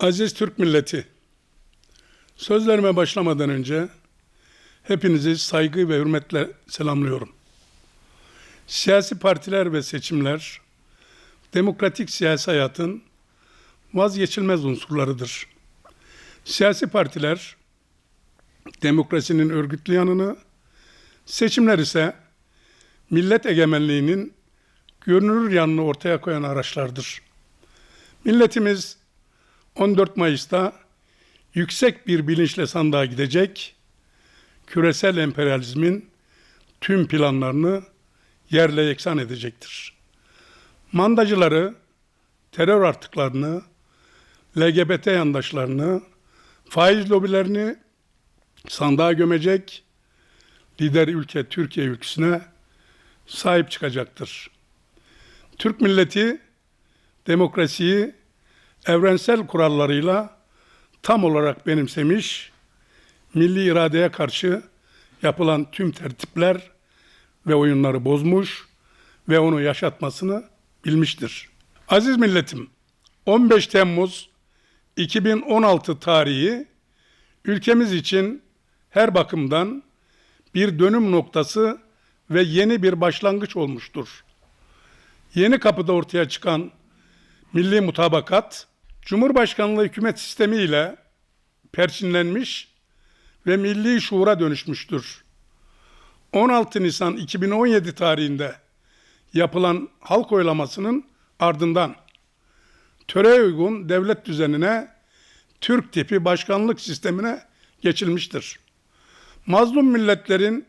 Aziz Türk milleti, sözlerime başlamadan önce hepinizi saygı ve hürmetle selamlıyorum. Siyasi partiler ve seçimler, demokratik siyasi hayatın vazgeçilmez unsurlarıdır. Siyasi partiler, demokrasinin örgütlü yanını, seçimler ise millet egemenliğinin görünür yanını ortaya koyan araçlardır. Milletimiz 14 Mayıs'ta yüksek bir bilinçle sandığa gidecek, küresel emperyalizmin tüm planlarını yerle yeksan edecektir. Mandacıları, terör artıklarını, LGBT yandaşlarını, faiz lobilerini sandığa gömecek, lider ülke Türkiye ülkesine sahip çıkacaktır. Türk milleti demokrasiyi evrensel kurallarıyla tam olarak benimsemiş, milli iradeye karşı yapılan tüm tertipler ve oyunları bozmuş ve onu yaşatmasını bilmiştir. Aziz milletim, 15 Temmuz 2016 tarihi ülkemiz için her bakımdan bir dönüm noktası ve yeni bir başlangıç olmuştur. Yeni kapıda ortaya çıkan milli mutabakat, Cumhurbaşkanlığı hükümet sistemi ile perçinlenmiş ve milli şuura dönüşmüştür. 16 Nisan 2017 tarihinde yapılan halk oylamasının ardından töreye uygun devlet düzenine Türk tipi başkanlık sistemine geçilmiştir. Mazlum milletlerin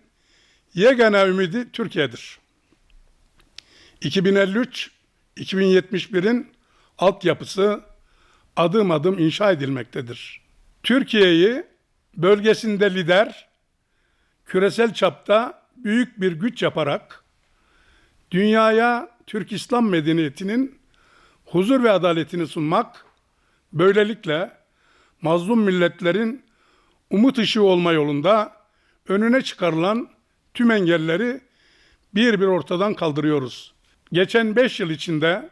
yegane ümidi Türkiye'dir. 2053-2071'in altyapısı adım adım inşa edilmektedir. Türkiye'yi bölgesinde lider, küresel çapta büyük bir güç yaparak dünyaya Türk İslam medeniyetinin huzur ve adaletini sunmak, böylelikle mazlum milletlerin umut ışığı olma yolunda önüne çıkarılan tüm engelleri bir bir ortadan kaldırıyoruz. Geçen beş yıl içinde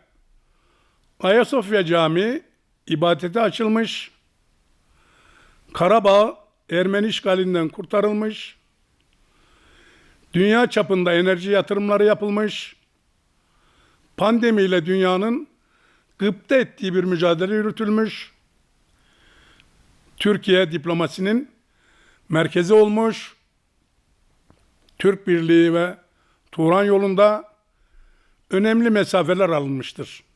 Ayasofya Camii ibadete açılmış, Karabağ Ermeni işgalinden kurtarılmış, dünya çapında enerji yatırımları yapılmış, pandemiyle dünyanın gıpta ettiği bir mücadele yürütülmüş, Türkiye diplomasinin merkezi olmuş, Türk Birliği ve Turan yolunda önemli mesafeler alınmıştır.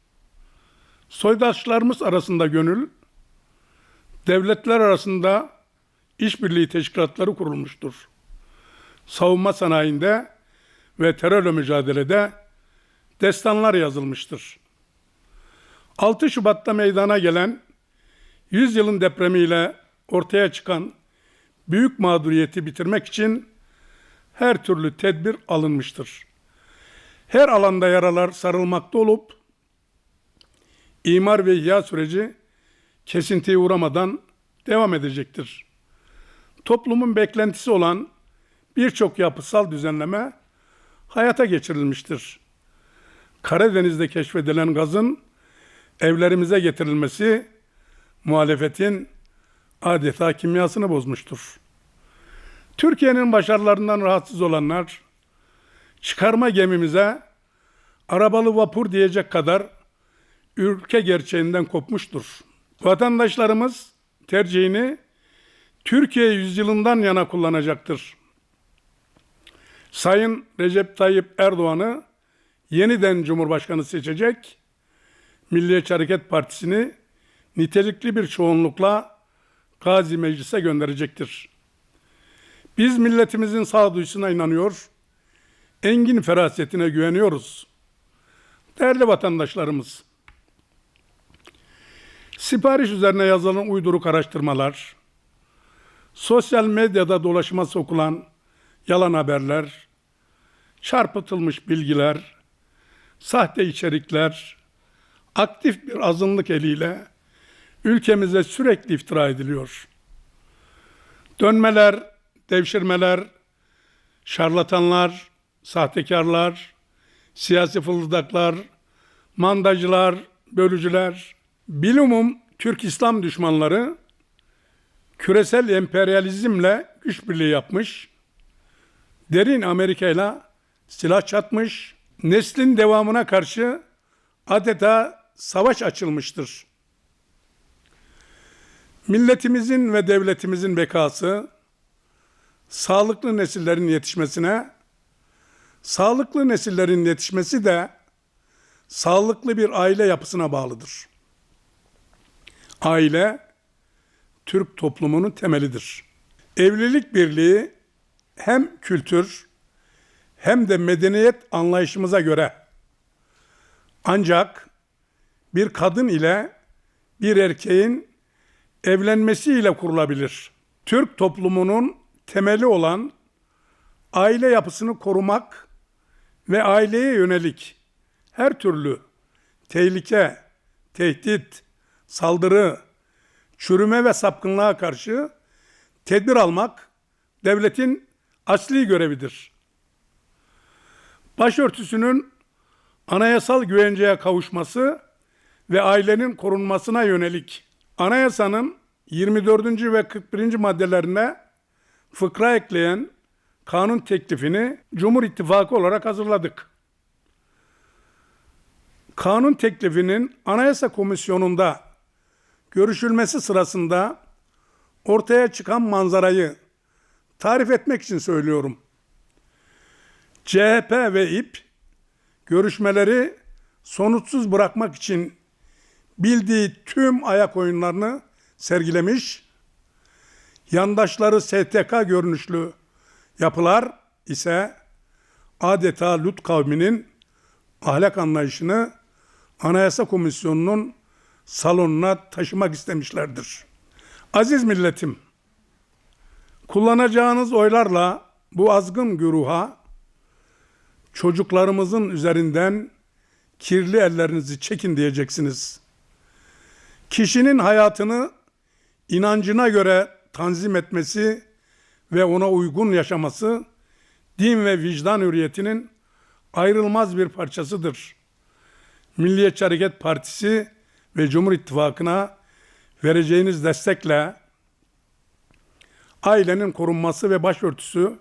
Soydaşlarımız arasında gönül, devletler arasında işbirliği teşkilatları kurulmuştur. Savunma sanayinde ve terörle mücadelede destanlar yazılmıştır. 6 Şubat'ta meydana gelen 100 yılın depremiyle ortaya çıkan büyük mağduriyeti bitirmek için her türlü tedbir alınmıştır. Her alanda yaralar sarılmakta olup imar ve ihya süreci kesintiye uğramadan devam edecektir. Toplumun beklentisi olan birçok yapısal düzenleme hayata geçirilmiştir. Karadeniz'de keşfedilen gazın evlerimize getirilmesi muhalefetin adeta kimyasını bozmuştur. Türkiye'nin başarılarından rahatsız olanlar çıkarma gemimize arabalı vapur diyecek kadar ülke gerçeğinden kopmuştur. Vatandaşlarımız tercihini Türkiye yüzyılından yana kullanacaktır. Sayın Recep Tayyip Erdoğan'ı yeniden Cumhurbaşkanı seçecek, Milliyetçi Hareket Partisi'ni nitelikli bir çoğunlukla Gazi Meclis'e gönderecektir. Biz milletimizin sağduyusuna inanıyor, engin ferasetine güveniyoruz. Değerli vatandaşlarımız, sipariş üzerine yazılan uyduruk araştırmalar, sosyal medyada dolaşıma sokulan yalan haberler, çarpıtılmış bilgiler, sahte içerikler, aktif bir azınlık eliyle ülkemize sürekli iftira ediliyor. Dönmeler, devşirmeler, şarlatanlar, sahtekarlar, siyasi fıldıklar, mandacılar, bölücüler, bilumum Türk İslam düşmanları küresel emperyalizmle güç birliği yapmış, derin Amerika ile silah çatmış, neslin devamına karşı adeta savaş açılmıştır. Milletimizin ve devletimizin bekası, sağlıklı nesillerin yetişmesine, sağlıklı nesillerin yetişmesi de sağlıklı bir aile yapısına bağlıdır. Aile, Türk toplumunun temelidir. Evlilik birliği hem kültür hem de medeniyet anlayışımıza göre ancak bir kadın ile bir erkeğin evlenmesiyle kurulabilir. Türk toplumunun temeli olan aile yapısını korumak ve aileye yönelik her türlü tehlike, tehdit, saldırı, çürüme ve sapkınlığa karşı tedbir almak devletin asli görevidir. Başörtüsünün anayasal güvenceye kavuşması ve ailenin korunmasına yönelik anayasanın 24. ve 41. maddelerine fıkra ekleyen kanun teklifini Cumhur İttifakı olarak hazırladık. Kanun teklifinin Anayasa Komisyonu'nda görüşülmesi sırasında ortaya çıkan manzarayı tarif etmek için söylüyorum. CHP ve İP görüşmeleri sonuçsuz bırakmak için bildiği tüm ayak oyunlarını sergilemiş, yandaşları STK görünüşlü yapılar ise adeta Lut kavminin ahlak anlayışını Anayasa Komisyonu'nun salonuna taşımak istemişlerdir. Aziz milletim, kullanacağınız oylarla bu azgın güruha çocuklarımızın üzerinden kirli ellerinizi çekin diyeceksiniz. Kişinin hayatını inancına göre tanzim etmesi ve ona uygun yaşaması din ve vicdan hürriyetinin ayrılmaz bir parçasıdır. Milliyetçi Hareket Partisi ve Cumhur İttifakı'na vereceğiniz destekle ailenin korunması ve başörtüsü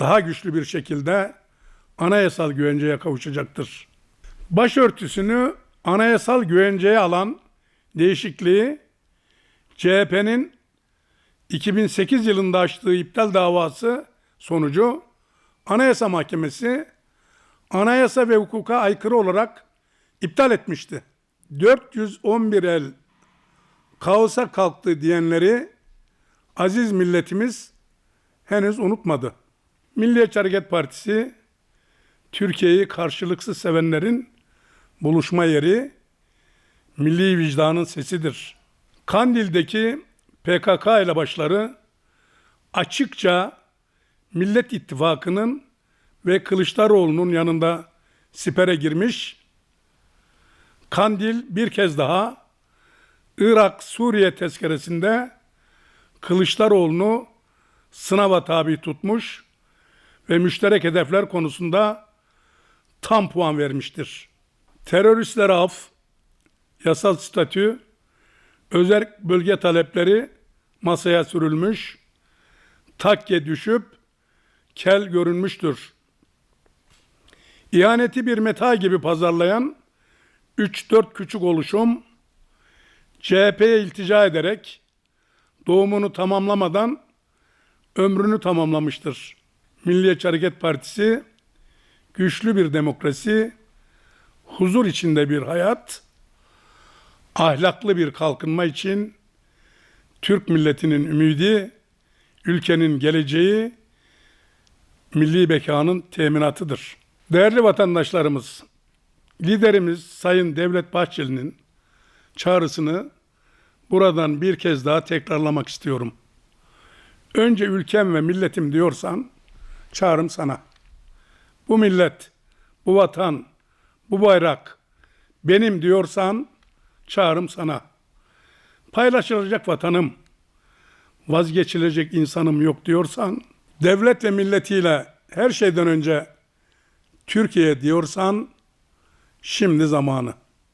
daha güçlü bir şekilde anayasal güvenceye kavuşacaktır. Başörtüsünü anayasal güvenceye alan değişikliği CHP'nin 2008 yılında açtığı iptal davası sonucu Anayasa Mahkemesi anayasa ve hukuka aykırı olarak iptal etmişti. 411 el kaosa kalktı diyenleri aziz milletimiz henüz unutmadı. Milliyetçi Hareket Partisi Türkiye'yi karşılıksız sevenlerin buluşma yeri, milli vicdanın sesidir. Kandil'deki PKK ile başları açıkça Millet İttifakı'nın ve Kılıçdaroğlu'nun yanında sipere girmiş. Kandil bir kez daha Irak-Suriye tezkeresinde Kılıçdaroğlu'nu sınava tabi tutmuş ve müşterek hedefler konusunda tam puan vermiştir. Teröristlere af, yasal statü, özel bölge talepleri masaya sürülmüş, takke düşüp kel görünmüştür. İhaneti bir meta gibi pazarlayan 3-4 küçük oluşum CHP'ye iltica ederek doğumunu tamamlamadan ömrünü tamamlamıştır. Milliyetçi Hareket Partisi güçlü bir demokrasi, huzur içinde bir hayat, ahlaklı bir kalkınma için Türk milletinin ümidi, ülkenin geleceği, milli bekanın teminatıdır. Değerli vatandaşlarımız, liderimiz Sayın Devlet Bahçeli'nin çağrısını buradan bir kez daha tekrarlamak istiyorum. Önce ülkem ve milletim diyorsan çağrım sana. Bu millet, bu vatan, bu bayrak benim diyorsan çağrım sana. Paylaşılacak vatanım, vazgeçilecek insanım yok diyorsan, devlet ve milletiyle her şeyden önce Türkiye diyorsan, şimdi zamanı.